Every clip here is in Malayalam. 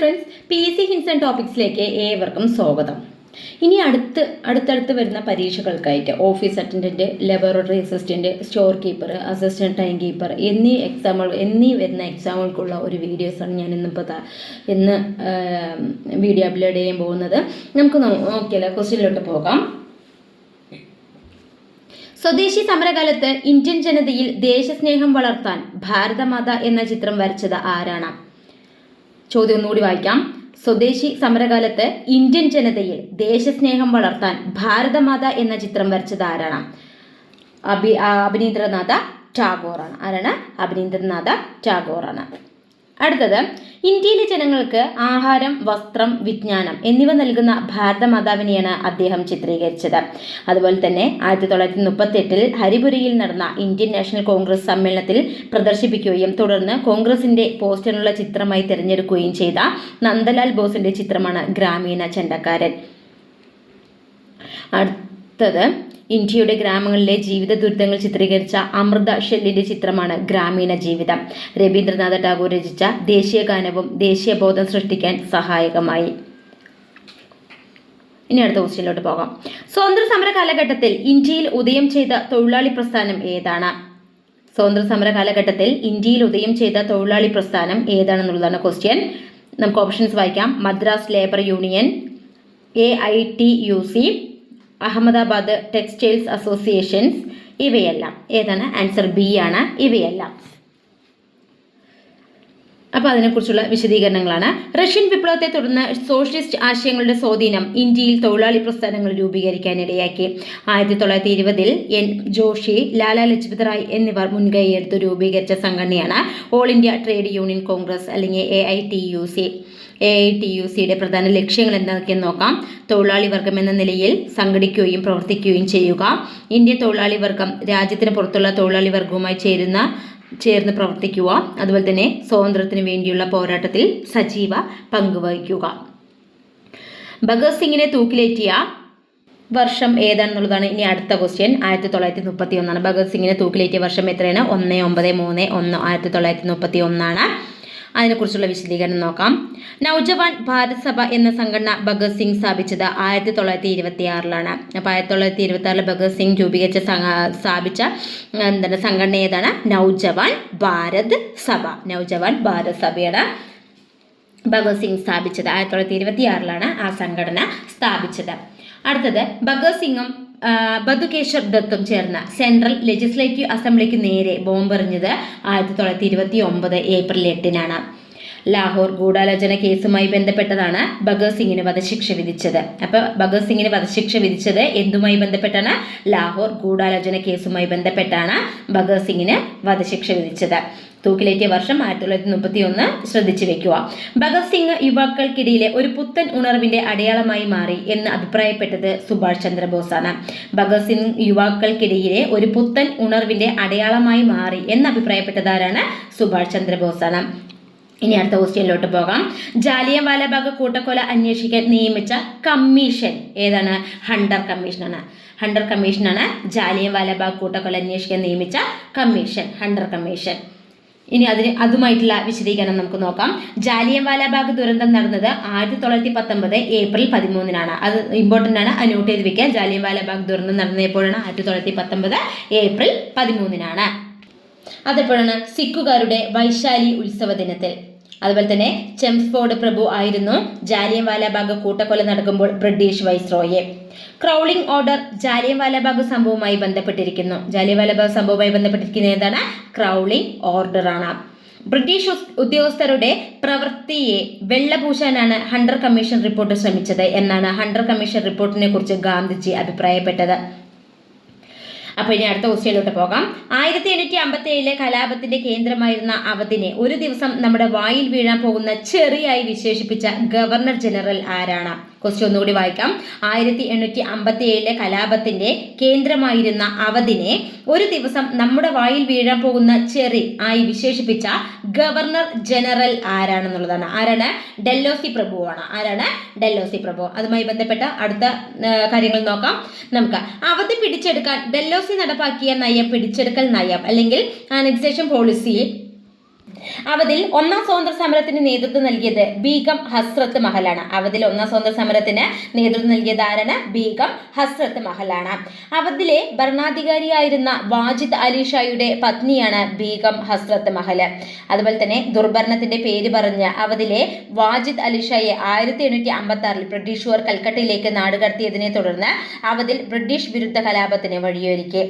Friends P C hints and ടോപ്പിക്സിലേക്ക് ഏവർക്കും സ്വാഗതം. ഇനി അടുത്ത് അടുത്തടുത്ത് വരുന്ന പരീക്ഷകൾക്കായിട്ട് office attendant laboratory assistant store keeper assistant time keeper എന്നീ എക്സാമുകൾ എന്നീ വരുന്ന എക്സാമുകൾക്കുള്ള ഒരു വീഡിയോസാണ് ഞാൻ ഇന്നിപ്പോൾ ഇന്ന് വീഡിയോ അപ്ലോഡ് ചെയ്യാൻ പോകുന്നത്. നമുക്ക് നോക്കിയാലോ ക്വസ്റ്റ്യനിലോട്ട് പോകാം. സ്വദേശി സമരകാലത്ത് ഇന്ത്യൻ ജനതയിൽ ദേശസ്നേഹം വളർത്താൻ ഭാരതമാത എന്ന ചിത്രം വരച്ചത് ആരാണ്? ചോദ്യം ഒന്നുകൂടി വായിക്കാം. സ്വദേശി സമരകാലത്ത് ഇന്ത്യൻ ജനതയിൽ ദേശസ്നേഹം വളർത്താൻ ഭാരതമാത എന്ന ചിത്രം വരച്ചത് ആരാണ്? അഭി അഭിനീന്ദ്രനാഥ ടാഗോറാണ്. ആരാണ്? അഭിനീന്ദ്രനാഥ ടാഗോറാണ്. അടുത്തത് ഇന്ത്യയിലെ ജനങ്ങൾക്ക് ആഹാരം വസ്ത്രം വിജ്ഞാനം എന്നിവ നൽകുന്ന ഭാരതമാതാവിനെയാണ് അദ്ദേഹം ചിത്രീകരിച്ചത്. അതുപോലെ തന്നെ ആയിരത്തി തൊള്ളായിരത്തി മുപ്പത്തി എട്ടിൽ ഹരിപുരയിൽ നടന്ന ഇന്ത്യൻ നാഷണൽ കോൺഗ്രസ് സമ്മേളനത്തിൽ പ്രദർശിപ്പിക്കുകയും തുടർന്ന് കോൺഗ്രസിന്റെ പോസ്റ്ററിനുള്ള ചിത്രമായി തിരഞ്ഞെടുക്കുകയും ചെയ്ത നന്ദലാൽ ബോസിന്റെ ചിത്രമാണ് ഗ്രാമീണ ചെണ്ടക്കാരൻ. അടുത്തത് ഇന്ത്യയുടെ ഗ്രാമങ്ങളിലെ ജീവിത ദുരിതങ്ങൾ ചിത്രീകരിച്ച അമൃത ഷെല്ലിന്റെ ചിത്രമാണ് ഗ്രാമീണ ജീവിതം. രവീന്ദ്രനാഥ ടാഗോർ രചിച്ച ദേശീയ ഗാനവും ദേശീയബോധം സൃഷ്ടിക്കാൻ സഹായകമായി. ഇനി അടുത്ത ക്വസ്റ്റ്യനിലോട്ട് പോകാം. സ്വാതന്ത്ര്യ സമര കാലഘട്ടത്തിൽ ഇന്ത്യയിൽ ഉദയം ചെയ്ത തൊഴിലാളി പ്രസ്ഥാനം ഏതാണ്? സ്വാതന്ത്ര്യ സമര കാലഘട്ടത്തിൽ ഇന്ത്യയിൽ ഉദയം ചെയ്ത തൊഴിലാളി പ്രസ്ഥാനം ഏതാണെന്നുള്ളതാണ് ക്വസ്റ്റ്യൻ. നമുക്ക് ഓപ്ഷൻസ് വായിക്കാം. Madras labour union A I T U C Ahmedabad textiles associations ഇവയെല്ലാം. ഏതാണ്? ആൻസർ ബി ആണ്. ഇവയെല്ലാം. അപ്പോൾ അതിനെക്കുറിച്ചുള്ള വിശദീകരണങ്ങളാണ്. റഷ്യൻ വിപ്ലവത്തെ തുടർന്ന് സോഷ്യലിസ്റ്റ് ആശയങ്ങളുടെ സ്വാധീനം ഇന്ത്യയിൽ തൊഴിലാളി പ്രസ്ഥാനങ്ങൾ രൂപീകരിക്കാനിടയാക്കി ആയിരത്തി തൊള്ളായിരത്തി ഇരുപതിൽ എൻ ജോഷി ലാലാ ലജ്പത് റായ് എന്നിവർ മുൻകൈയെടുത്ത് രൂപീകരിച്ച സംഘടനയാണ് all India trade union Congress അല്ലെങ്കിൽ A I T U C A I T U സിയുടെ പ്രധാന ലക്ഷ്യങ്ങൾ എന്തൊക്കെയെന്ന് നോക്കാം. തൊഴിലാളി വർഗം എന്ന നിലയിൽ സംഘടിക്കുകയും പ്രവർത്തിക്കുകയും ചെയ്യുക. ഇന്ത്യൻ തൊഴിലാളി വർഗം രാജ്യത്തിന് പുറത്തുള്ള തൊഴിലാളി വർഗവുമായി ചേരുന്ന ചേർന്ന് പ്രവർത്തിക്കുക. അതുപോലെ തന്നെ സ്വാതന്ത്ര്യത്തിന് വേണ്ടിയുള്ള പോരാട്ടത്തിൽ സജീവ പങ്കുവഹിക്കുക ഭഗത് സിംഗിനെ തൂക്കിലേറ്റിയ വർഷം ഏതാണെന്നുള്ളതാണ് ഇനി അടുത്ത ക്വസ്റ്റ്യൻ ആയിരത്തി തൊള്ളായിരത്തി മുപ്പത്തി ഒന്നാണ് ഭഗത് സിംഗിനെ തൂക്കിലേറ്റിയ വർഷം എത്രയാണ്? ഒന്ന് ഒമ്പത് മൂന്ന് ഒന്ന് ആയിരത്തി തൊള്ളായിരത്തി മുപ്പത്തി ഒന്നാണ് അതിനെക്കുറിച്ചുള്ള വിശദീകരണം നോക്കാം. നൗജവാൻ ഭാരത് സഭ എന്ന സംഘടന ഭഗത് സിംഗ് സ്ഥാപിച്ചത് ആയിരത്തി തൊള്ളായിരത്തി ഇരുപത്തി ആറിലാണ് അപ്പോൾ ആയിരത്തി തൊള്ളായിരത്തി ഇരുപത്തി ആറിൽ ഭഗത് സിംഗ് രൂപീകരിച്ച സ്ഥാപിച്ച എന്താണ് സംഘടന ഏതാണ്? നൗജവാൻ ഭാരത് സഭ. നൗജവാൻ ഭാരത് സഭയാണ് ഭഗത് സിംഗ് സ്ഥാപിച്ചത്. ആയിരത്തി തൊള്ളായിരത്തി ഇരുപത്തി ആറിലാണ് ആ സംഘടന സ്ഥാപിച്ചത്. അടുത്തത് ഭഗത് സിംഗും ആ, ബതുകേശ്വർ ദത്തും ചേർന്ന സെൻട്രൽ ലെജിസ്ലേറ്റീവ് അസംബ്ലിക്ക് നേരെ ബോംബെറിഞ്ഞത് ആയിരത്തി തൊള്ളായിരത്തി ഇരുപത്തി ഒമ്പത് ഏപ്രിൽ എട്ടിനാണ്. ലാഹോർ ഗൂഢാലോചന കേസുമായി ബന്ധപ്പെട്ടതാണ് ഭഗത് സിംഗിന് വധശിക്ഷ വിധിച്ചത്. അപ്പോൾ ഭഗത് സിംഗിന് വധശിക്ഷ വിധിച്ചത് എന്തുമായി ബന്ധപ്പെട്ടാണ്? ലാഹോർ ഗൂഢാലോചന കേസുമായി ബന്ധപ്പെട്ടാണ് ഭഗത് സിംഗിന് വധശിക്ഷ വിധിച്ചത്. തൂക്കിലേറ്റിയ വർഷം ആയിരത്തി തൊള്ളായിരത്തി മുപ്പത്തി ഒന്ന് ശ്രദ്ധിച്ചു വെക്കുക. ഭഗത് സിംഗ് യുവാക്കൾക്കിടയിലെ ഒരു പുത്തൻ ഉണർവിന്റെ അടയാളമായി മാറി എന്ന് അഭിപ്രായപ്പെട്ടത് സുഭാഷ് ചന്ദ്രബോസാണ്. ഭഗത് സിംഗ് യുവാക്കൾക്കിടയിലെ ഒരു പുത്തൻ ഉണർവിന്റെ അടയാളമായി മാറി എന്ന് അഭിപ്രായപ്പെട്ടതാരാണ് സുഭാഷ് ചന്ദ്രബോസാണ്. ഇനി അടുത്ത ക്വസ്റ്റ്യനിലോട്ട് പോകാം. ജാലിയൻ വാലാബാഗ് കൂട്ടക്കൊല അന്വേഷിക്കാൻ നിയമിച്ച കമ്മീഷൻ ഏതാണ്? ഹണ്ടർ കമ്മീഷനാണ്. ഹണ്ടർ കമ്മീഷനാണ് ജാലിയൻ വാലാബാഗ് കൂട്ടക്കൊല അന്വേഷിക്കാൻ നിയമിച്ച കമ്മീഷൻ ഹണ്ടർ കമ്മീഷൻ. ഇനി അതിന് അതുമായിട്ടുള്ള വിശദീകരണം നമുക്ക് നോക്കാം. ജാലിയൻ വാലാബാഗ് ദുരന്തം നടന്നത് ആയിരത്തി തൊള്ളായിരത്തി പത്തൊമ്പത് ഏപ്രിൽ പതിമൂന്നിനാണ്. അത് ഇമ്പോർട്ടന്റ് ആണ്. അനോട്ട് നോട്ട് ചെയ്ത് വെക്കുക. ജാലിയൻ വാലാബാഗ് ദുരന്തം നടന്നത് എപ്പോഴാണ് ആയിരത്തി തൊള്ളായിരത്തി പത്തൊമ്പത് ഏപ്രിൽ പതിമൂന്നിനാണ്. അതെപ്പോഴാണ് സിഖുകാരുടെ വൈശാലി ഉത്സവ ദിനത്തിൽ. അതുപോലെ തന്നെ ചെംസ്ഫോർഡ് പ്രഭു ആയിരുന്നു ജാലിയൻവാലാബാഗ് കൂട്ടക്കൊല നടക്കുമ്പോൾ ബ്രിട്ടീഷ് വൈസ്രോയെ. ക്രൗളിംഗ് ഓർഡർ ജാലിയൻവാലാബാഗ് സംഭവവുമായി ബന്ധപ്പെട്ടിരിക്കുന്നു. ജാലിയൻവാലാബാഗ് സംഭവവുമായി ബന്ധപ്പെട്ടിരിക്കുന്നത് എന്താണ്? ക്രൗളിംഗ് ഓർഡർ ആണ് ബ്രിട്ടീഷ് ഉദ്യോഗസ്ഥരുടെ പ്രവൃത്തിയെ വെള്ളപൂശാനാണ് ഹണ്ടർ കമ്മീഷൻ റിപ്പോർട്ട് ശ്രമിച്ചത് എന്നാണ് ഹണ്ടർ കമ്മീഷൻ റിപ്പോർട്ടിനെ കുറിച്ച് ഗാന്ധിജി അഭിപ്രായപ്പെട്ടത്. അപ്പോൾ ഇനി അടുത്ത ക്വസ്റ്റ്യനിലോട്ട് പോകാം. ആയിരത്തി എണ്ണൂറ്റി അമ്പത്തി ഏഴിലെ കലാപത്തിന്റെ കേന്ദ്രമായിരുന്ന അവധിനെ ഒരു ദിവസം നമ്മുടെ വായിൽ വീഴാൻ പോകുന്ന ചെറിയായി വിശേഷിപ്പിച്ച ഗവർണർ ജനറൽ ആരാണ്? ക്വസ്റ്റ്യൻ ഒന്നുകൂടി വായിക്കാം. ആയിരത്തി എണ്ണൂറ്റി അമ്പത്തി ഏഴിലെ കലാപത്തിന്റെ കേന്ദ്രമായിരുന്ന അവധിനെ ഒരു ദിവസം നമ്മുടെ വായിൽ വീഴാൻ പോകുന്ന ചെറി ആയി വിശേഷിപ്പിച്ച ഗവർണർ ജനറൽ ആരാണെന്നുള്ളതാണ്. ആരാണ്? ഡെല്ലോസി പ്രഭുവാണ്. ആരാണ്? ഡെല്ലോസി പ്രഭു. അതുമായി ബന്ധപ്പെട്ട അടുത്ത കാര്യങ്ങൾ നോക്കാം. നമുക്ക് അവധി പിടിച്ചെടുക്കാൻ ഡെല്ലോസി നടപ്പാക്കിയ നയം പിടിച്ചെടുക്കൽ നയം അല്ലെങ്കിൽ അനക്സേഷൻ പോളിസി അവധിൽ ഒന്നാം സ്വാതന്ത്ര്യ സമരത്തിന് നേതൃത്വം നൽകിയത് ബീഗം ഹസ്രത്ത് മഹലാണ്. അവതിൽ ഒന്നാം സ്വാതന്ത്ര്യ സമരത്തിന് നേതൃത്വം നൽകിയത് ആരാണ് ബീഗം ഹസ്രത്ത് മഹലാണ്. അവതിലെ ഭരണാധികാരിയായിരുന്ന വാജിദ് അലി ഷായുടെ പത്നിയാണ് ബീഗം ഹസ്രത്ത് മഹൽ. അതുപോലെ തന്നെ ദുർഭരണത്തിന്റെ പേര് പറഞ്ഞ് അവതിലെ വാജിദ് അലി ഷായെ ആയിരത്തി എണ്ണൂറ്റി അമ്പത്തി ആറിൽ ബ്രിട്ടീഷുകാർ കൽക്കട്ടയിലേക്ക് നാടുകടത്തിയതിനെ തുടർന്ന് അവതിൽ ബ്രിട്ടീഷ് വിരുദ്ധ കലാപത്തിന് വഴിയൊരുക്കി.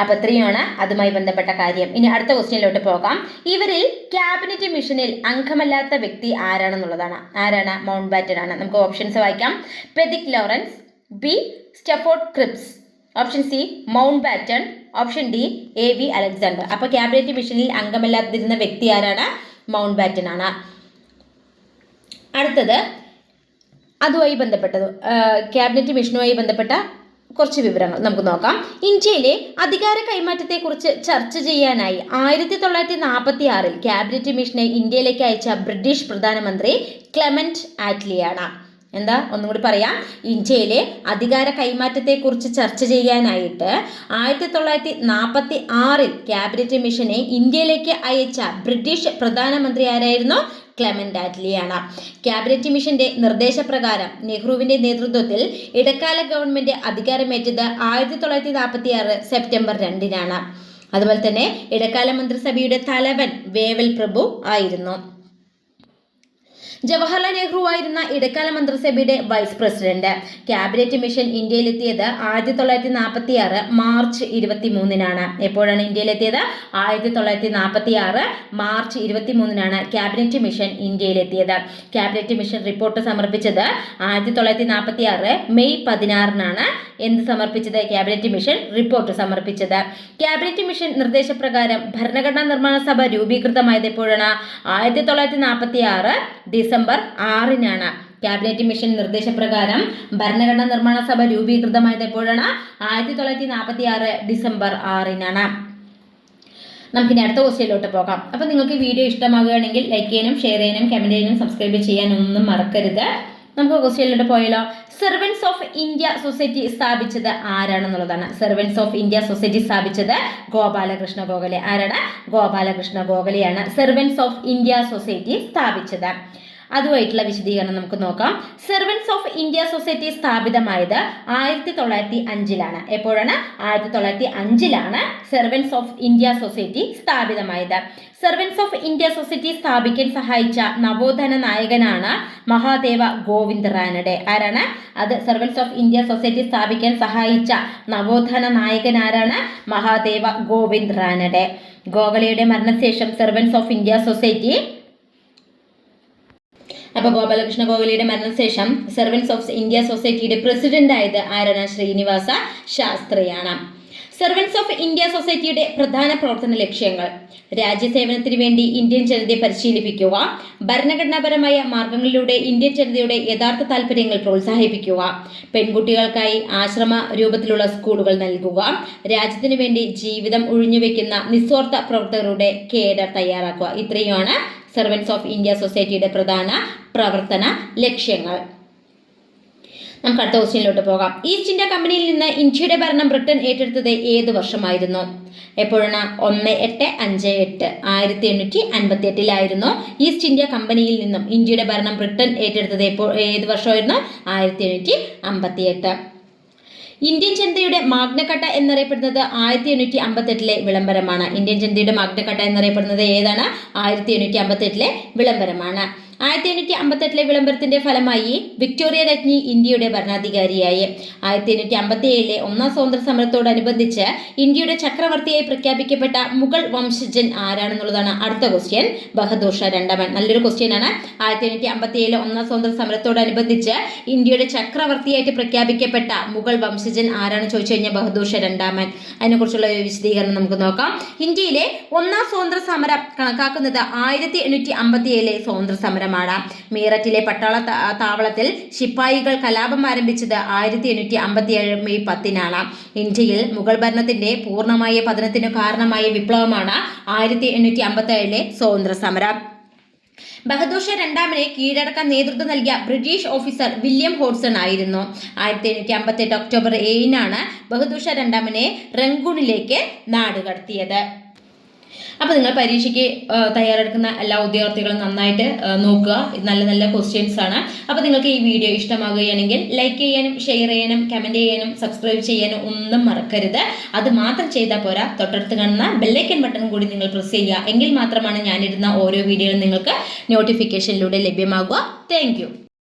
അപ്പൊ ഇത്രയുമാണ് അതുമായി ബന്ധപ്പെട്ട കാര്യം. ഇനി അടുത്ത ക്വസ്റ്റ്യനിലോട്ട് പോകാം. ഇവരിൽ ക്യാബിനറ്റ് മിഷനിൽ അംഗമല്ലാത്ത വ്യക്തി ആരാണെന്നുള്ളതാണ്. ആരാണ്? മൗണ്ട് ബാറ്റൻ ആണ്. നമുക്ക് ഓപ്ഷൻസ് വായിക്കാം. Pethick Lawrence B Stafford Cripps. Option C Mountbatten. Option D A V Alexander. അപ്പൊ ക്യാബിനറ്റ് മിഷനിൽ അംഗമല്ലാതിരുന്ന വ്യക്തി ആരാണ്? മൗണ്ട് ബാറ്റൺ ആണ്. അടുത്തത് അതുമായി ബന്ധപ്പെട്ടത് ക്യാബിനറ്റ് മിഷനുമായി ബന്ധപ്പെട്ട കുറച്ച് വിവരങ്ങൾ നമുക്ക് നോക്കാം. ഇന്ത്യയിലെ അധികാര കൈമാറ്റത്തെക്കുറിച്ച് ചർച്ച ചെയ്യാനായി ആയിരത്തി തൊള്ളായിരത്തി നാൽപ്പത്തി ആറിൽ ക്യാബിനറ്റ് മിഷനെ ഇന്ത്യയിലേക്ക് അയച്ച ബ്രിട്ടീഷ് പ്രധാനമന്ത്രി ക്ലെമന്റ് ആറ്റ്ലിയാണ്. എന്താ? ഒന്നും കൂടി പറയാം. ഇന്ത്യയിലെ അധികാര കൈമാറ്റത്തെക്കുറിച്ച് ചർച്ച ചെയ്യാനായിട്ട് ആയിരത്തി തൊള്ളായിരത്തി നാൽപ്പത്തി ആറിൽ ക്യാബിനറ്റ് മിഷനെ ഇന്ത്യയിലേക്ക് അയച്ച ബ്രിട്ടീഷ് പ്രധാനമന്ത്രി ആരായിരുന്നു ക്ലെമന്റ് ആറ്റ്ലിയാണ്. ക്യാബിനറ്റ് മിഷന്റെ നിർദ്ദേശപ്രകാരം നെഹ്റുവിന്റെ നേതൃത്വത്തിൽ ഇടക്കാല ഗവൺമെന്റ് അധികാരമേറ്റത് ആയിരത്തി തൊള്ളായിരത്തി നാൽപ്പത്തി ആറ് സെപ്റ്റംബർ രണ്ടിനാണ്. അതുപോലെ തന്നെ ഇടക്കാല മന്ത്രിസഭയുടെ തലവൻ വേവൽ പ്രഭു ആയിരുന്നു. ജവഹർലാൽ നെഹ്റു ആയിരുന്ന ഇടക്കാല മന്ത്രിസഭയുടെ വൈസ് പ്രസിഡന്റ്. ക്യാബിനറ്റ് മിഷൻ ഇന്ത്യയിലെത്തിയത് ആയിരത്തി തൊള്ളായിരത്തി നാൽപ്പത്തി ആറ് മാർച്ച് ഇരുപത്തി മൂന്നിനാണ് എപ്പോഴാണ് ഇന്ത്യയിലെത്തിയത്? ആയിരത്തി തൊള്ളായിരത്തി നാൽപ്പത്തി ആറ് മാർച്ച് ഇരുപത്തി മൂന്നിനാണ് ക്യാബിനറ്റ് മിഷൻ ഇന്ത്യയിലെത്തിയത്. ക്യാബിനറ്റ് മിഷൻ റിപ്പോർട്ട് സമർപ്പിച്ചത് ആയിരത്തി തൊള്ളായിരത്തി നാൽപ്പത്തി ആറ് മെയ് പതിനാറിനാണ്. എന്ത് സമർപ്പിച്ചത്? ക്യാബിനറ്റ് മിഷൻ റിപ്പോർട്ട് സമർപ്പിച്ചത്. ക്യാബിനറ്റ് മിഷൻ നിർദ്ദേശപ്രകാരം ഭരണഘടനാ നിർമ്മാണ സഭ രൂപീകൃതമായത് എപ്പോഴാണ്? ആയിരത്തി തൊള്ളായിരത്തി നാൽപ്പത്തി ആറ് ഡിസംബർ ആറിനാണ്. ക്യാബിനറ്റ് മിഷൻ നിർദ്ദേശപ്രകാരം ഭരണഘടനാ നിർമ്മാണ സഭ രൂപീകൃതമായത് എപ്പോഴാണ്? ആയിരത്തി തൊള്ളായിരത്തി നാൽപ്പത്തി ആറ് ഡിസംബർ ആറിനാണ്. നമുക്കിനി അടുത്ത ക്വസ്റ്റ്യനിലോട്ട് പോകാം. അപ്പോൾ നിങ്ങൾക്ക് വീഡിയോ ഇഷ്ടമാകുകയാണെങ്കിൽ ലൈക്ക് ചെയ്യാനും ഷെയർ ചെയ്യാനും കമന്റ് ചെയ്യാനും സബ്സ്ക്രൈബ് ചെയ്യാനും ഒന്നും മറക്കരുത്. നമുക്ക് ക്വസ്റ്റ്യനിലോട്ട് പോയാലോ. സെർവൻസ് ഓഫ് ഇന്ത്യ സൊസൈറ്റി സ്ഥാപിച്ചത് ആരാണെന്നുള്ളതാണ്. സെർവൻസ് ഓഫ് ഇന്ത്യ സൊസൈറ്റി സ്ഥാപിച്ചത് ഗോപാലകൃഷ്ണ ഗോഖലെ. ആരാണ്? ഗോപാലകൃഷ്ണ ഗോഖലെയാണ്. സെർവൻസ് ഓഫ് ഇന്ത്യ സൊസൈറ്റി സ്ഥാപിച്ചത്. അതുമായിട്ടുള്ള വിശദീകരണം നമുക്ക് നോക്കാം. സെർവൻസ് ഓഫ് ഇന്ത്യ സൊസൈറ്റി സ്ഥാപിതമായത് ആയിരത്തി തൊള്ളായിരത്തി അഞ്ചിലാണ് എപ്പോഴാണ്? ആയിരത്തി തൊള്ളായിരത്തി അഞ്ചിലാണ് സെർവൻസ് ഓഫ് ഇന്ത്യ സൊസൈറ്റി സ്ഥാപിതമായത്. സെർവൻസ് ഓഫ് ഇന്ത്യ സൊസൈറ്റി സ്ഥാപിക്കാൻ സഹായിച്ച നവോത്ഥാന നായകനാണ് മഹാദേവ ഗോവിന്ദ് റാനഡെ. ആരാണ്? അത് സെർവൻസ് ഓഫ് ഇന്ത്യ സൊസൈറ്റി സ്ഥാപിക്കാൻ സഹായിച്ച നവോത്ഥാന നായകൻ ആരാണ് മഹാദേവ ഗോവിന്ദ് റാനഡെ. ഗോഖലയുടെ മരണശേഷം സെർവൻസ് ഓഫ് ഇന്ത്യ സൊസൈറ്റി അപ്പൊ ഗോപാലകൃഷ്ണ ഗോഖലെയുടെ മരണശേഷം സെർവൻസ് ഓഫ് ഇന്ത്യ സൊസൈറ്റിയുടെ പ്രസിഡന്റ് ആയത് ആരാണ്? ശ്രീനിവാസ ശാസ്ത്രിയാണ്. സെർവൻസ് ഓഫ് ഇന്ത്യ സൊസൈറ്റിയുടെ പ്രധാന പ്രവർത്തന ലക്ഷ്യങ്ങൾ. രാജ്യസേവനത്തിന് വേണ്ടി ഇന്ത്യൻ ജനതയെ പരിശീലിപ്പിക്കുക ഭരണഘടനാപരമായ മാർഗങ്ങളിലൂടെ ഇന്ത്യൻ ജനതയുടെ യഥാർത്ഥ താല്പര്യങ്ങൾ പ്രോത്സാഹിപ്പിക്കുക പെൺകുട്ടികൾക്കായി ആശ്രമ രൂപത്തിലുള്ള സ്കൂളുകൾ നൽകുക രാജ്യത്തിന് വേണ്ടി ജീവിതം ഒഴിഞ്ഞുവെക്കുന്ന നിസ്വാർത്ഥ പ്രവർത്തകരുടെ കേഡർ തയ്യാറാക്കുക. ഇത്രയുമാണ് സെർവൻസ് ഓഫ് ഇന്ത്യ സൊസൈറ്റിയുടെ പ്രധാന പ്രവർത്തന ലക്ഷ്യങ്ങൾ. നമുക്ക് അടുത്ത ക്വസ്റ്റ്യനിലോട്ട് പോകാം. ഈസ്റ്റ് ഇന്ത്യ കമ്പനിയിൽ നിന്ന് ഇന്ത്യയുടെ ഭരണം ബ്രിട്ടൻ ഏറ്റെടുത്തത് ഏത് വർഷമായിരുന്നു? എപ്പോഴാണ്? ഒന്ന് എട്ട് അഞ്ച് എട്ട്. ആയിരത്തി എണ്ണൂറ്റി അൻപത്തി എട്ടിലായിരുന്നു ഈസ്റ്റ് ഇന്ത്യ കമ്പനിയിൽ നിന്നും ഇന്ത്യയുടെ ഭരണം ബ്രിട്ടൻ ഏറ്റെടുത്തത് എപ്പോൾ ഏത് വർഷമായിരുന്നു? ആയിരത്തി എണ്ണൂറ്റി അമ്പത്തി എട്ട് ഇന്ത്യൻ ജനതയുടെ മാഗ്നക്കട്ട എന്നറിയപ്പെടുന്നത് ആയിരത്തി എണ്ണൂറ്റി അമ്പത്തെട്ടിലെ വിളംബരമാണ്. ഇന്ത്യൻ ജനതയുടെ മാഗ്നക്കട്ട എന്നറിയപ്പെടുന്നത് ഏതാണ്? ആയിരത്തി എണ്ണൂറ്റി അമ്പത്തെട്ടിലെ വിളംബരമാണ്. ആയിരത്തി എണ്ണൂറ്റി അമ്പത്തെട്ടിലെ വിളംബരത്തിന്റെ ഫലമായി വിക്ടോറിയ രജ്ഞി ഇന്ത്യയുടെ ഭരണാധികാരിയായി. ആയിരത്തി എണ്ണൂറ്റി അമ്പത്തി ഏഴിലെ ഒന്നാം സ്വാതന്ത്ര്യ സമരത്തോടനുബന്ധിച്ച് ഇന്ത്യയുടെ ചക്രവർത്തിയായി പ്രഖ്യാപിക്കപ്പെട്ട മുഗൾ വംശജൻ ആരാണെന്നുള്ളതാണ് അടുത്ത ക്വസ്റ്റ്യൻ ബഹദൂർ ഷാ രണ്ടാമൻ. നല്ലൊരു ക്വസ്റ്റ്യൻ ആണ്. ആയിരത്തി എണ്ണൂറ്റി അമ്പത്തി ഏഴിലെ ഒന്നാം സ്വാതന്ത്ര്യ സമരത്തോടനുബന്ധിച്ച് ഇന്ത്യയുടെ ചക്രവർത്തിയായിട്ട് പ്രഖ്യാപിക്കപ്പെട്ട മുഗൾ വംശജൻ ആരാണ് ചോദിച്ചു കഴിഞ്ഞാൽ ബഹദൂർ ഷാ രണ്ടാമൻ. അതിനെക്കുറിച്ചുള്ള വിശദീകരണം നമുക്ക് നോക്കാം. ഇന്ത്യയിലെ ഒന്നാം സ്വാതന്ത്ര്യ സമരം കണക്കാക്കുന്നത് ആയിരത്തി എണ്ണൂറ്റി അമ്പത്തി ഏഴിലെ സ്വാതന്ത്ര്യ സമരമാണ് മീററ്റിലെ പട്ടാള താവളത്തിൽ ശിപ്പായികൾ കലാപം ആരംഭിച്ചത് ആയിരത്തി എണ്ണൂറ്റി അമ്പത്തി ഏഴ് മെയ് പത്തിനാണ്. ഇന്ത്യയിൽ മുഗൾ ഭരണത്തിന്റെ പൂർണമായ പതനത്തിന് കാരണമായ വിപ്ലവമാണ് ആയിരത്തി എണ്ണൂറ്റി അമ്പത്തി ഏഴിലെ സ്വാതന്ത്ര്യ സമരം ബഹദൂർ ഷാ രണ്ടാമനെ കീഴടക്കാൻ നേതൃത്വം നൽകിയ ബ്രിട്ടീഷ് ഓഫീസർ വില്യം ഹോഡ്സൺ ആയിരുന്നു. ആയിരത്തി എണ്ണൂറ്റി അമ്പത്തി എട്ട് ഒക്ടോബർ ഏഴിനാണ് ബഹദൂർ രണ്ടാമനെ റങ്കൂണിലേക്ക് നാടുകടത്തിയത്. അപ്പോൾ നിങ്ങൾ പരീക്ഷയ്ക്ക് തയ്യാറെടുക്കുന്ന എല്ലാ ഉദ്യോഗാർത്ഥികളും നന്നായിട്ട് നോക്കുക. നല്ല നല്ല ക്വസ്റ്റ്യൻസ് ആണ്. അപ്പോൾ നിങ്ങൾക്ക് ഈ വീഡിയോ ഇഷ്ടമാകുകയാണെങ്കിൽ ലൈക്ക് ചെയ്യാനും ഷെയർ ചെയ്യാനും കമന്റ് ചെയ്യാനും സബ്സ്ക്രൈബ് ചെയ്യാനും ഒന്നും മറക്കരുത്. അത് മാത്രം ചെയ്താൽ പോരാ. തൊട്ടടുത്ത് കാണുന്ന ബെല്ലൈക്കൻ ബട്ടൺ കൂടി നിങ്ങൾ പ്രസ് ചെയ്യുക. എങ്കിൽ മാത്രമാണ് ഞാനിടുന്ന ഓരോ വീഡിയോയും നിങ്ങൾക്ക് നോട്ടിഫിക്കേഷനിലൂടെ ലഭ്യമാകുക. താങ്ക്